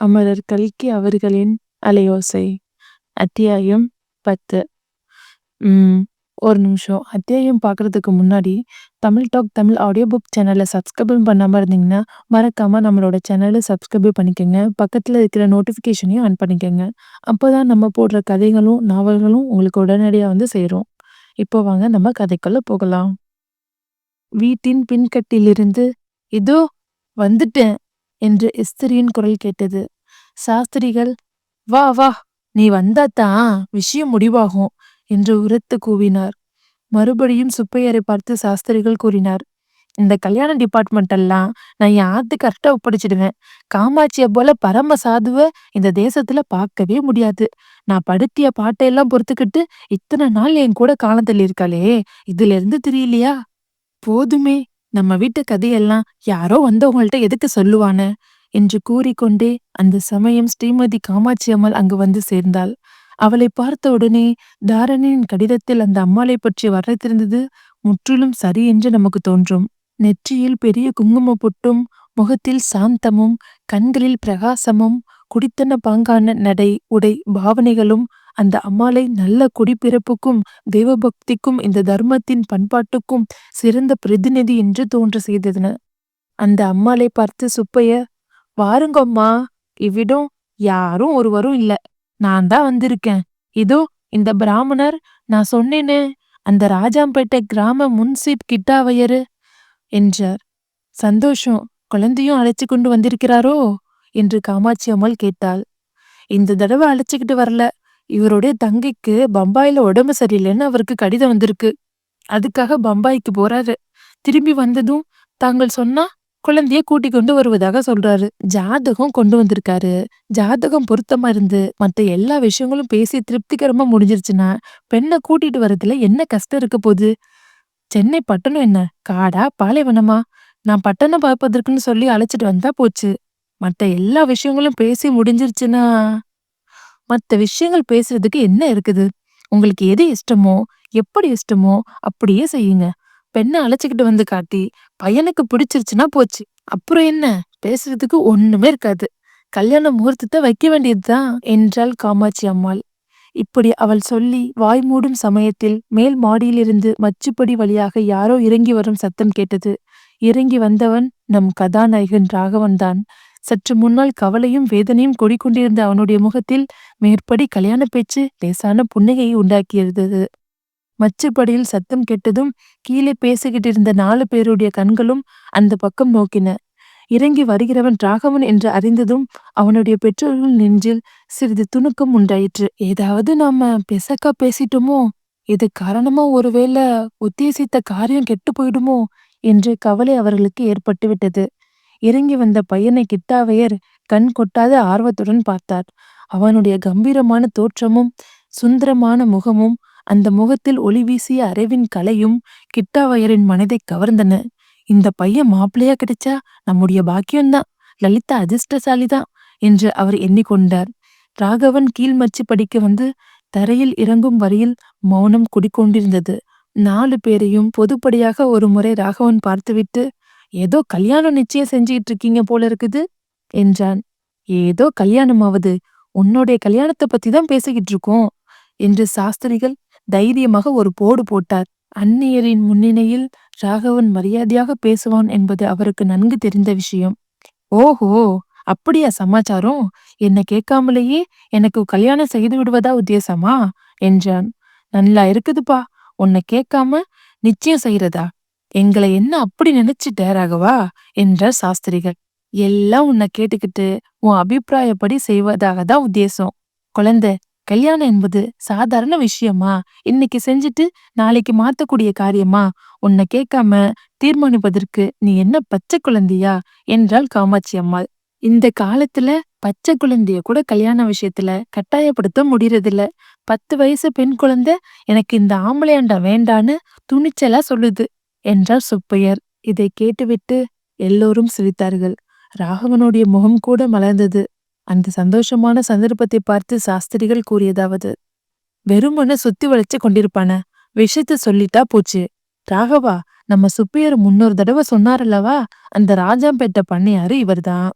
அமரர் கல்கி அவர்களின் அலையோசை. அத்தியாயம் பத்து. ஒரு நிமிஷம். அத்தியாயம் பார்க்கறதுக்கு முன்னாடி Tamil talk Tamil audio book சேனலை சப்ஸ்கிரைப் பண்ணாமல் இருந்தீங்கன்னா மறக்காமல் நம்மளோட சேனலை சப்ஸ்கிரைப் பண்ணிக்கோங்க. பக்கத்தில் இருக்கிற நோட்டிஃபிகேஷனையும் ஆன் பண்ணிக்கோங்க. அப்போ தான் நம்ம போடுற கதைகளும் நாவல்களும் உங்களுக்கு உடனடியாக வந்து சேரும். இப்போ வாங்க நம்ம கதைக்குள்ளே போகலாம். வீட்டின் பின்கட்டிலிருந்து இதோ வந்துட்டேன். என்று எஸ்திரியின் குரல் கேட்டது. சாஸ்திரிகள் வா வா நீ வந்தாத்தான் விஷயம் முடிவாகும் என்று உரத்து கூவினார். மறுபடியும் சுப்பையரை பார்த்து சாஸ்திரிகள் கூறினார் இந்த கல்யாண டிபார்ட்மெண்ட் எல்லாம் நான் என் ஆத்து கரெக்டா ஒப்படைச்சிடுவேன். காமாட்சிய போல பரம சாதுவ இந்த தேசத்துல பார்க்கவே முடியாது. நான் படுத்திய பாட்டையெல்லாம் பொறுத்துக்கிட்டு இத்தனை நாள் என் கூட காலத்தில் இருக்காளே இதுல இருந்து தெரியலையா? போதுமே நம்ம வீட்டு கதையெல்லாம் யாரோ வந்தவங்கள்ட்ட எதுக்கு சொல்லுவான என்று கூறிக்கொண்டே அந்த சமயம் ஸ்ரீமதி காமாட்சி அம்மாள் அங்கு வந்து சேர்ந்தாள். அவளை பார்த்த உடனே தாரணியின் கடிதத்தில் அந்த அம்மாளை பற்றி வரத்திருந்தது முற்றிலும் சரி என்று நமக்கு தோன்றும். நெற்றியில் பெரிய குங்கும பொட்டும் முகத்தில் சாந்தமும் கண்களில் பிரகாசமும் குடித்தன பாங்கான நடை உடை பாவனைகளும் அந்த அம்மாளை நல்ல குடிப்பிறப்புக்கும் தெய்வபக்திக்கும் இந்த தர்மத்தின் பண்பாட்டுக்கும் சிறந்த பிரதிநிதி என்று தோன்ற செய்ததுன. அந்த அம்மாளை பார்த்து சுப்பைய வாருங்கம்மா இவ்விடம் யாரும் ஒருவரும் இல்ல. நான் தான் வந்திருக்கேன். இதோ இந்த பிராமணர் நான் சொன்னேனே அந்த ராஜாம்பேட்டை கிராம முன்சீப் கிட்டாவையரு என்றார். சந்தோஷம். குழந்தையும் அழைச்சு கொண்டு வந்திருக்கிறாரோ? என்று காமாட்சி அம்மாள் கேட்டாள். இந்த தடவை அழைச்சுக்கிட்டு வரல. இவருடைய தங்கைக்கு பம்பாயில உடம்பு சரியில்லைன்னு அவருக்கு கடிதம் வந்திருக்கு. அதுக்காக பம்பாய்க்கு போறாரு. திரும்பி வந்ததும் தாங்கள் சொன்னா குழந்தைய கூட்டி கொண்டு வருவதாக சொல்றாரு. ஜாதகம் கொண்டு வந்திருக்காரு. ஜாதகம் பொருத்தமா இருந்து மத்த எல்லா விஷயங்களும் பேசி திருப்திகரமா முடிஞ்சிருச்சுன்னா பெண்ணை கூட்டிட்டு வரதுல என்ன கஷ்டம் இருக்க போகுது? சென்னை பட்டணம் என்ன? காடா? பாலைவனமா? நான் பட்டணம் பார்ப்பதற்குன்னு சொல்லி அழைச்சிட்டு வந்தா போச்சு. மற்ற எல்லா விஷயங்களும் பேசி முடிஞ்சிருச்சுன்னா மத்த விஷயங்கள் பேசுறதுக்கு என்ன இருக்குது? உங்களுக்கு எது இஷ்டமோ எப்படி இஷ்டமோ அப்படியே செய்யுங்க. பெண்ணை அழைச்சிக்கிட்டு வந்து காட்டி பையனுக்கு பிடிச்சிருச்சுன்னா போச்சு. அப்புறம் என்ன? பேசுறதுக்கு ஒண்ணுமே இருக்காது. கல்யாண முகூர்த்தத்தை வைக்க வேண்டியதுதான் என்றாள் காமாட்சி அம்மாள். இப்படி அவள் சொல்லி வாய் மூடும் சமயத்தில் மேல் மாடியிலிருந்து மச்சுப்படி வழியாக யாரோ இறங்கி வரும் சத்தம் கேட்டது. இறங்கி வந்தவன் நம் கதாநாயகன் ராகவன்தான். சற்று முன்னால் கவலையும் வேதனையும் கொடிக்கொண்டிருந்த அவனுடைய முகத்தில் மேற்படி கல்யாண பேச்சு லேசான புன்னகையை உண்டாக்கியிருந்தது. மச்சுப்படியில் சத்தம் கெட்டதும் கீழே பேசிக்கிட்டு இருந்த நாலு பேருடைய கண்களும் அந்த பக்கம் நோக்கின. இறங்கி வருகிறவன் ராகவன் என்று அறிந்ததும் அவனுடைய பெற்றோர்கள் நெஞ்சில் சிறிது துணுக்கம் உண்டாயிற்று. ஏதாவது நாம பெசக்கா பேசிட்டோமோ? இது காரணமா ஒருவேளை உத்தேசித்த காரியம் கெட்டு போயிடுமோ? என்று கவலை அவர்களுக்கு ஏற்பட்டுவிட்டது. இறங்கி வந்த பையனை கிட்டாவையர் கண் கொட்டாத ஆர்வத்துடன் பார்த்தார். அவனுடைய கம்பீரமான தோற்றமும் சுந்தரமான முகமும் அந்த முகத்தில் ஒளி வீசிய அறைவின் கலையும் கிட்டாவையரின் மனதை கவர்ந்தன. இந்த பையன் மாப்பிள்ளையா கிடைச்சா நம்முடைய பாக்கியம்தான் லலிதா அதிர்ஷ்டசாலிதான் என்று அவர் எண்ணிக்கொண்டார். ராகவன் கீழ்மச்சு படிக்க வந்து தரையில் இறங்கும் வரையில் மௌனம் குடிக்கொண்டிருந்தது. நாலு பேரையும் பொதுப்படியாக ஒரு முறை ராகவன் பார்த்துவிட்டு ஏதோ கல்யாணம் நிச்சயம் செஞ்சுக்கிட்டு இருக்கீங்க போல இருக்குது என்றான். ஏதோ கல்யாணமாவது உன்னுடைய கல்யாணத்தை பத்தி தான் பேசிக்கிட்டு இருக்கோம் என்று சாஸ்திரிகள் தைரியமாக ஒரு போடு போட்டார். அந்நியரின் முன்னிலையில் ராகவன் மரியாதையாக பேசுவான் என்பது அவருக்கு நன்கு தெரிந்த விஷயம். ஓஹோ அப்படியா சமாச்சாரம்? என்னை கேட்காமலேயே எனக்கு கல்யாணம் செய்து விடுவதா உத்தேசமா? என்றான். நல்லா இருக்குதுப்பா உன்னை கேட்காம நிச்சயம் செய்யறதா எங்களை என்ன அப்படி நினைச்சிட்ட ராகவா? என்றார் சாஸ்திரிகள். எல்லாம் உன்னை கேட்டுக்கிட்டு உன் அபிப்பிராயப்படி செய்வதாக தான் உத்தேசம். குழந்தை கல்யாணம் என்பது சாதாரண விஷயமா? இன்னைக்கு செஞ்சுட்டு நாளைக்கு மாத்தக்கூடிய காரியமா? உன்னை கேட்காம தீர்மானிப்பதற்கு நீ என்ன பச்சை குழந்தையா? என்றாள் காமாட்சி அம்மாள். இந்த காலத்துல பச்சை குழந்தைய கூட கல்யாண விஷயத்துல கட்டாயப்படுத்த முடியறதில்ல. பத்து வயசு பெண் குழந்தை எனக்கு இந்த ஆம்பளையாண்டா வேண்டான்னு துணிச்சலா சொல்லுது. என்றார் சுப்பையர். இதை கேட்டுவிட்டு எல்லோரும் சிரித்தார்கள். ராகவனுடைய முகம் கூட மலர்ந்தது. அந்த சந்தோஷமான சந்தர்ப்பத்தை பார்த்து சாஸ்திரிகள் கூறியதாவது வெறுமன சுத்தி வளைச்சு கொண்டிருப்பான. விஷயத்த சொல்லிட்டா போச்சு. ராகவா நம்ம சுப்பையர் முன்னொரு தடவை சொன்னாரல்லவா அந்த ராஜாம்பேட்டை பண்ணையாரு இவர்தான்.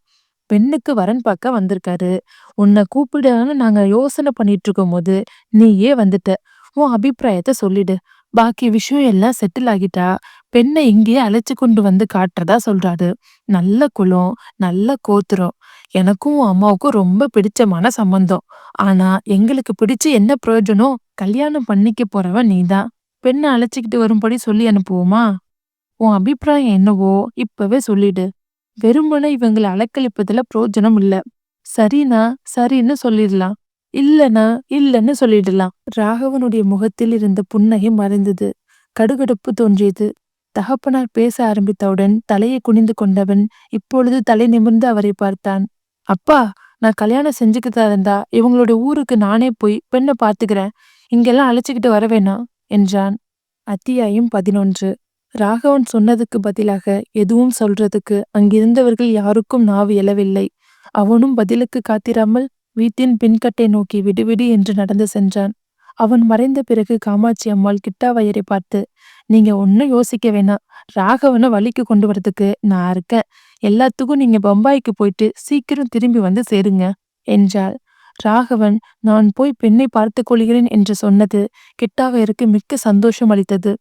பெண்ணுக்கு வரன் பார்க்க வந்திருக்காரு. உன்னை கூப்பிடலான்னு நாங்க யோசனை பண்ணிட்டு இருக்கும் போது நீயே வந்துட்ட. உன் அபிப்பிராயத்தை சொல்லிடு. பாக்கி விஷயம் எல்லாம் செட்டில் ஆகிட்டா பெண்ணை இங்கேயே அழைச்சு கொண்டு வந்து காட்டுறதா சொல்றாரு. நல்ல குலம் நல்ல கோத்திரம். எனக்கும் உன் அம்மாவுக்கும் ரொம்ப பிடிச்சமான சம்பந்தம். ஆனா எங்களுக்கு பிடிச்சு என்ன பிரயோஜனம் கல்யாணம் பண்ணிக்க போறவன் நீதான் பெண்ணை அழைச்சிக்கிட்டு வரும்படி சொல்லி அனுப்புவோமா? உன் அபிப்பிராயம் என்னவோ இப்பவே சொல்லிடு. வெறுமனே இவங்களை அலக்களிப்பதுல பிரயோஜனம் இல்ல. சரினா சரின்னு சொல்லிடலாம். இல்லனா இல்லன்னு சொல்லிடலாம். ராகவனுடைய முகத்தில் இருந்த புன்னகை மறைந்தது. கடுகடுப்பு தோன்றியது. தகப்பனார் பேச ஆரம்பித்தவுடன் தலையை குனிந்து கொண்டவன் இப்பொழுது தலை நிமிர்ந்து அவரை பார்த்தான். அப்பா நான் கல்யாணம் செஞ்சுக்கிட்டா இருந்தா இவங்களுடைய ஊருக்கு நானே போய் பெண்ணை பார்த்துக்கிறேன். இங்கெல்லாம் அழைச்சிக்கிட்டு வர வேணாம் என்றான். அத்தியாயம் பதினொன்று. ராகவன் சொன்னதுக்கு பதிலாக எதுவும் சொல்றதுக்கு அங்கிருந்தவர்கள் யாருக்கும் நாவு எழவில்லை. அவனும் பதிலுக்கு காத்திராமல் வீட்டின் பின்கட்டை நோக்கி விடுவிடு என்று நடந்து சென்றான். அவன் மறைந்த பிறகு காமாட்சி அம்மாள் கிட்டாவையரை பார்த்து நீங்க ஒன்னும் யோசிக்க வேணாம். ராகவனை வழிக்கு கொண்டு வரதுக்கு நான் இருக்கேன். எல்லாத்துக்கும் நீங்க பம்பாய்க்கு போயிட்டு சீக்கிரம் திரும்பி வந்து சேருங்க என்றாள். ராகவன் நான் போய் பெண்ணை பார்த்துக் கொள்கிறேன் என்று சொன்னது கிட்டாவையருக்கு மிக்க சந்தோஷம் அளித்தது.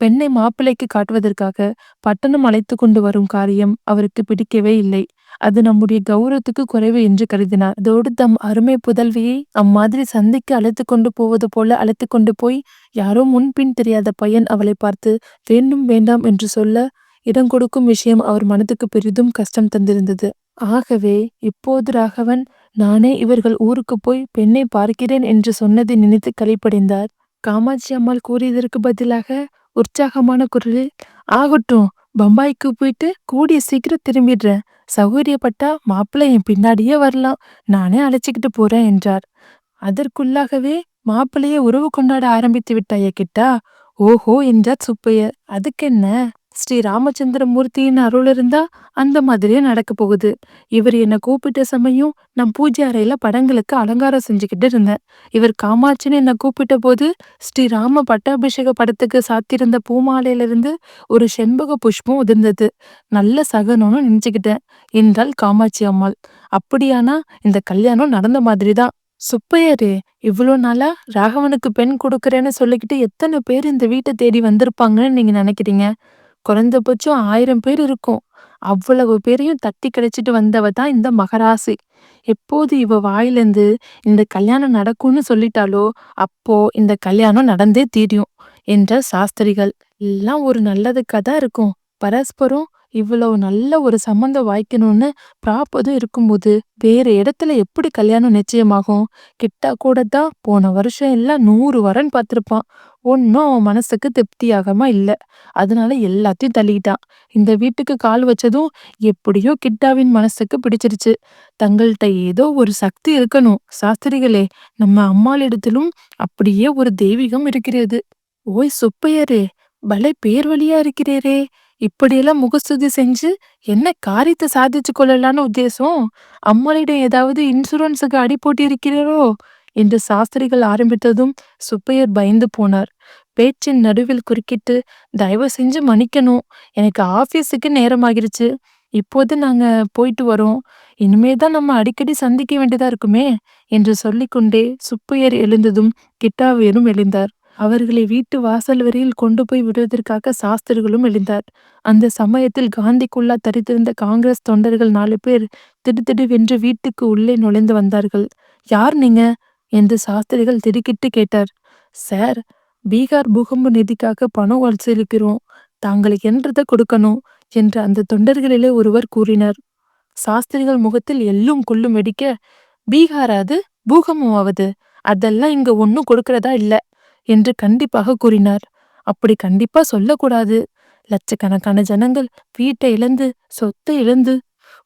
பெண்ணை மாப்பிள்ளைக்கு காட்டுவதற்காக பட்டணம் அழைத்து கொண்டு வரும் காரியம் அவருக்கு பிடிக்கவே இல்லை. அது நம்முடைய கௌரவத்துக்கு குறைவு என்று கருதினார். அதோடு தம் அருமை புதல்வியை அம்மாதிரி சந்திக்கு அழைத்து கொண்டு போவது போல அழைத்து கொண்டு போய் யாரோ முன்பின் தெரியாத பையன் அவளை பார்த்து வேண்டும் வேண்டாம் என்று சொல்ல இடம் கொடுக்கும் விஷயம் அவர் மனதுக்கு பெரிதும் கஷ்டம் தந்திருந்தது. ஆகவே இப்போது ராகவன் நானே இவர்கள் ஊருக்கு போய் பெண்ணை பார்க்கிறேன் என்று சொன்னதை நினைத்து கழிப்படைந்தார் காமாட்சி அம்மாள் கூறியதற்கு பதிலாக உற்சாகமான குரலில் ஆகட்டும் பம்பாய்க்கு போயிட்டு கூடிய சீக்கிரம் திரும்பிடுறேன். சௌகரியப்பட்டா மாப்பிள்ளை என் பின்னாடியே வரலாம். நானே அழைச்சிக்கிட்டு போறேன் என்றார். அதற்குள்ளாகவே மாப்பிள்ளைய உறவு கொண்டாட ஆரம்பித்து விட்டாய கிட்டா? ஓஹோ என்றார் சுப்பையர். அதுக்கென்ன? ஸ்ரீ ராமச்சந்திரமூர்த்தியின் அருள் இருந்தா அந்த மாதிரியே நடக்க போகுது. இவர் என்ன கூப்பிட்ட சமயம் நான் பூஜை அறையில படங்களுக்கு அலங்காரம் செஞ்சுக்கிட்டு இருந்தேன். இவர் காமாட்சின்னு என்ன கூப்பிட்ட போது ஸ்ரீ ராம பட்டாபிஷேக படத்துக்கு சாத்திருந்த பூமாலையில இருந்து ஒரு செண்பக புஷ்பம் உதிர்ந்தது. நல்ல சகனம்னு நினைச்சுக்கிட்டேன். என்றாள் காமாட்சி அம்மாள். அப்படியானா இந்த கல்யாணம் நடந்த மாதிரிதான். சுப்பையரே இவ்வளோ நாளா ராகவனுக்கு பெண் கொடுக்கறேன்னு சொல்லிக்கிட்டு எத்தனை பேர் இந்த வீட்டை தேடி வந்திருப்பாங்கன்னு நீங்க நினைக்கிறீங்க? குறைந்தபட்சம் ஆயிரம் பேர் இருக்கும். அவ்வளவு பேரையும் தட்டி கிடைச்சிட்டு வந்தவ தான் இந்த மகராசி. எப்போது இவ வாயிலிருந்து இந்த கல்யாணம் நடக்கும்னு சொல்லிட்டாலோ அப்போ இந்த கல்யாணம் நடந்தே தீரியும் என்ற சாஸ்திரிகள். எல்லாம் ஒரு நல்லதுக்காக தான் இருக்கும். பரஸ்பரம் இவ்வளவு நல்ல ஒரு சம்மந்தம் வாய்க்கணும்னு பிராப்பதும் இருக்கும்போது வேற இடத்துல எப்படி கல்யாணம் நிச்சயமாகும்? கிட்டா கூட தான் போன வருஷம் எல்லாம் நூறு வரன் பார்த்துருப்பான். ஒன்னும் அவன் மனசுக்கு திருப்தியாகமா இல்ல. அதனால எல்லாத்தையும் தள்ளிட்டான். இந்த வீட்டுக்கு கால் வச்சதும் எப்படியோ கிட்டாவின் மனசுக்கு பிடிச்சிருச்சு. தங்கள்கிட்ட ஏதோ ஒரு சக்தி இருக்கணும். சாஸ்திரிகளே நம்ம அம்மாளிடத்திலும் அப்படியே ஒரு தெய்வீகம் இருக்கிறது. ஓய் சுப்பையரே பலை பேர் வழியா இருக்கிறேரே. இப்படியெல்லாம் முகஸ்துதி செஞ்சு என்ன காரியத்தை சாதிச்சு கொள்ளலான்னு உத்தேசம்? அம்மாளிடம் ஏதாவது இன்சூரன்ஸுக்கு அடி போட்டி இருக்கிறாரோ என்று சாஸ்திரிகள் ஆரம்பித்ததும் சுப்பையர் பயந்து போனார். பேச்சின் நடுவில் குறுக்கிட்டு தயவு செஞ்சு மன்னிக்கணும். எனக்கு ஆபீஸுக்கு நேரமாகிருச்சு. இப்போது நாங்க போயிட்டு வரோம். இனிமே தான் நம்ம அடிக்கடி சந்திக்க வேண்டியதா இருக்குமே என்று சொல்லிக்கொண்டே சுப்பையர் எழுந்ததும் கிட்டாவியரும் எழுந்தார். அவர்களை வீட்டு வாசல் வரையில் கொண்டு போய் விடுவதற்காக சாஸ்திரிகளும் எழுந்தார். அந்த சமயத்தில் காந்திக்குள்ளா தரித்திருந்த காங்கிரஸ் தொண்டர்கள் நாலு பேர் திடுதிடுவென்று வீட்டுக்கு உள்ளே நுழைந்து வந்தார்கள். யார் நீங்க? என்று சாஸ்திரிகள் திடுக்கிட்டு கேட்டார். சார் பீகார் பூகம்ப நிதிக்காக பணம் வசூலிக்கிறோம். தாங்கள் என்றதை கொடுக்கணும் என்று அந்த தொண்டர்களிலே ஒருவர் கூறினார். சாஸ்திரிகள் முகத்தில் எல்லும் கொள்ளும் வெடிக்க பீகாராது பூகம்பமாவது அதெல்லாம் இங்க ஒன்னும் கொடுக்கறதா இல்ல என்று கண்டிப்பாக கூறினார். அப்படி கண்டிப்பா சொல்லக்கூடாது. லட்சக்கணக்கான ஜனங்கள் வீட்டை இழந்து சொத்தை இழந்து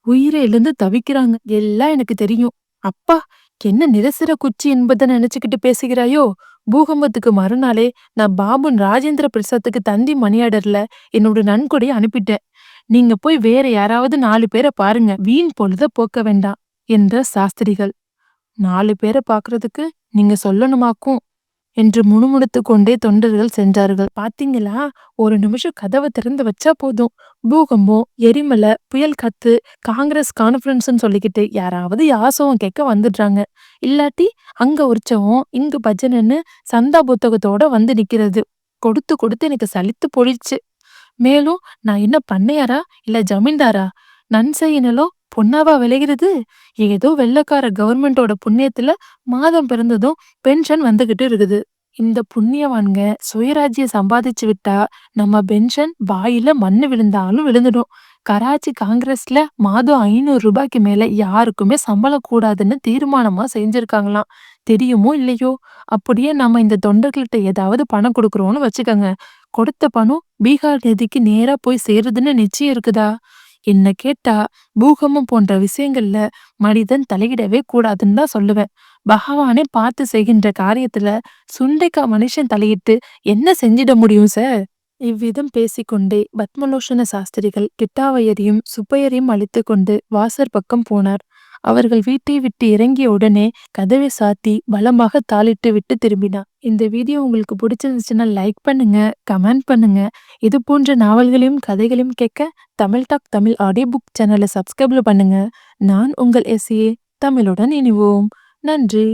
உயிரை இழந்து தவிக்கிறாங்க. எல்லாம் எனக்கு தெரியும். அப்பா என்ன நிரசர குச்சி என்பதை நினைச்சுக்கிட்டு பேசுகிறாயோ? பூகம்பத்துக்கு மறுநாளே நான் பாபுன் ராஜேந்திர பிரசாத்துக்கு தந்தி மணியாடர்ல என்னோட நன்கொடையை அனுப்பிட்டேன். நீங்க போய் வேற யாராவது நாலு பேரை பாருங்க. வீண் பொழுத போக்க வேண்டாம் என்ற சாஸ்திரிகள். நாலு பேரை பாக்குறதுக்கு நீங்க சொல்லணுமாக்கும்? என்று முணுமுணுத்து கொண்டே தொண்டர்கள் சென்றார்கள். பாத்தீங்களா? ஒரு நிமிஷம் கதவை திறந்து வச்சா போதும். பூகம்பம் எரிமலை புயல் கத்து காங்கிரஸ் கான்ஃபரன்ஸ்ன்னு சொல்லிக்கிட்டு யாராவது யாசம் கேட்க வந்துடுறாங்க. இல்லாட்டி அங்க உற்சவம் இங்கு பஜனைன்னு சந்தா புத்தகத்தோட வந்து நிக்கிறது. கொடுத்து கொடுத்து எனக்கு சலித்து போயிடுச்சு. மேலும் நான் என்ன பண்ணையாரா? இல்ல ஜமீன்தாரா? நன்செய் நிலம் பொன்னாவா விளைகிறது ஏதோ வெள்ளக்கார கவர்மெண்டோட புண்ணியத்துல மாதம் பிறந்ததும் பென்ஷன் வந்துகிட்டு இருக்குது. இந்த புண்ணியவான்க சுயராஜ்யம் சம்பாதிச்சு விட்டா நம்ம பென்ஷன் வாயில மண்ணு விழுந்தாலும் விழுந்துடும். கராச்சி காங்கிரஸ்ல மாதம் ஐநூறு ரூபாய்க்கு மேல யாருக்குமே சம்பளம் கூடாதுன்னு தீர்மானமா செஞ்சிருக்காங்களாம். தெரியுமோ இல்லையோ? அப்படியே நம்ம இந்த தொண்டர்கள்ட்ட ஏதாவது பணம் கொடுக்குறோம்னு வச்சுக்கோங்க. கொடுத்த பணம் பீகார் நிதிக்கு நேரா போய் சேருதுன்னு நிச்சயம் இருக்குதா? என்ன கேட்டா பூகம்பம் போன்ற விஷயங்கள்ல மனிதன் தலையிடவே கூடாதுன்னு தான் சொல்லுவேன். பகவானே பார்த்து செய்கின்ற காரியத்துல சுண்டைக்கா மனுஷன் தலையிட்டு என்ன செஞ்சிட முடியும் சார்? இவ்விதம் பேசிக்கொண்டே பத்மலோஷன சாஸ்திரிகள் கிட்டாவையரையும் சுப்பையரையும் அழித்து கொண்டு வாசற் பக்கம் போனார். அவர்கள் வீட்டை விட்டு இறங்கிய உடனே கதவை சாத்தி பலமாக தாளிட்டு விட்டு திரும்பினார் இந்த வீடியோ உங்களுக்கு பிடிச்சிருந்துச்சுன்னா லைக் பண்ணுங்க கமெண்ட் பண்ணுங்க. இது போன்ற நாவல்களையும் கதைகளையும் கேட்க Tamil talk Tamil audio book சேனலை சப்ஸ்கிரைப் பண்ணுங்க. நான் உங்கள் எஸ்ஏ தமிழுடன் இனிவோம் நன்றி.